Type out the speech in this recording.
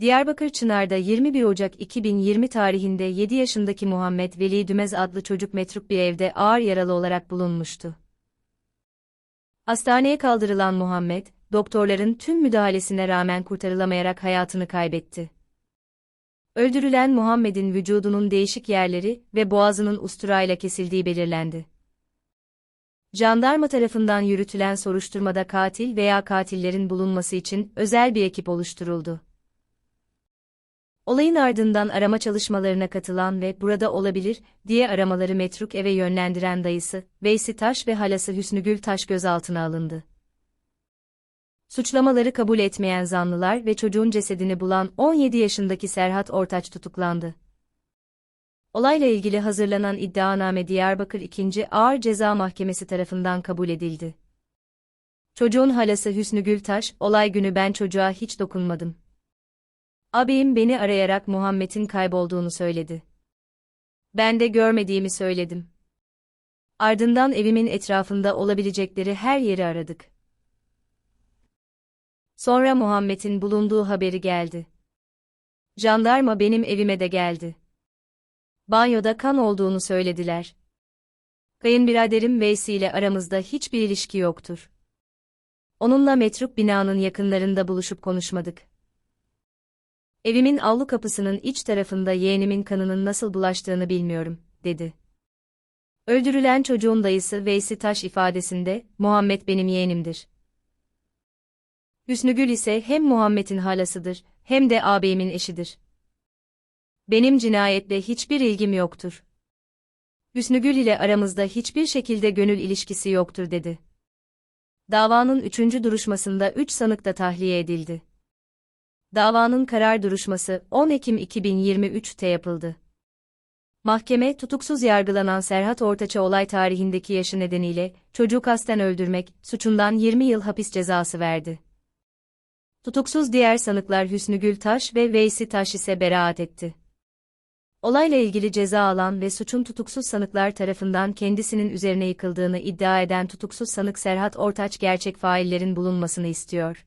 Diyarbakır Çınar'da 21 Ocak 2020 tarihinde 7 yaşındaki Muhammed Veli Dümez adlı çocuk metruk bir evde ağır yaralı olarak bulunmuştu. Hastaneye kaldırılan Muhammed, doktorların tüm müdahalesine rağmen kurtarılamayarak hayatını kaybetti. Öldürülen Muhammed'in vücudunun değişik yerleri ve boğazının usturayla kesildiği belirlendi. Jandarma tarafından yürütülen soruşturmada katil veya katillerin bulunması için özel bir ekip oluşturuldu. Olayın ardından arama çalışmalarına katılan ve burada olabilir diye aramaları metruk eve yönlendiren dayısı, Veysi Taş ve halası Hüsnügül Taş gözaltına alındı. Suçlamaları kabul etmeyen zanlılar ve çocuğun cesedini bulan 17 yaşındaki Serhat Ortaç tutuklandı. Olayla ilgili hazırlanan iddianame Diyarbakır 2. Ağır Ceza Mahkemesi tarafından kabul edildi. Çocuğun halası Hüsnü Gültaş, olay günü ben çocuğa hiç dokunmadım. Abim beni arayarak Muhammed'in kaybolduğunu söyledi. Ben de görmediğimi söyledim. Ardından evimin etrafında olabilecekleri her yeri aradık. Sonra Muhammed'in bulunduğu haberi geldi. Jandarma benim evime de geldi. Banyoda kan olduğunu söylediler. Kayınbiraderim Veysi ile aramızda hiçbir ilişki yoktur. Onunla metruk binanın yakınlarında buluşup konuşmadık. Evimin avlu kapısının iç tarafında yeğenimin kanının nasıl bulaştığını bilmiyorum, dedi. Öldürülen çocuğun dayısı Veysi Taş ifadesinde, Muhammed benim yeğenimdir. Hüsnügül ise hem Muhammed'in halasıdır, hem de ağabeyimin eşidir. Benim cinayetle hiçbir ilgim yoktur. Hüsnügül ile aramızda hiçbir şekilde gönül ilişkisi yoktur dedi. Davanın üçüncü duruşmasında üç sanık da tahliye edildi. Davanın karar duruşması 10 Ekim 2023'te yapıldı. Mahkeme tutuksuz yargılanan Serhat Ortaç'a olay tarihindeki yaşı nedeniyle çocuğu kasten öldürmek suçundan 20 yıl hapis cezası verdi. Tutuksuz diğer sanıklar Hüsnü Gültaş ve Veysi Taş ise beraat etti. Olayla ilgili ceza alan ve suçun tutuksuz sanıklar tarafından kendisinin üzerine yıkıldığını iddia eden tutuksuz sanık Serhat Ortaç gerçek faillerin bulunmasını istiyor.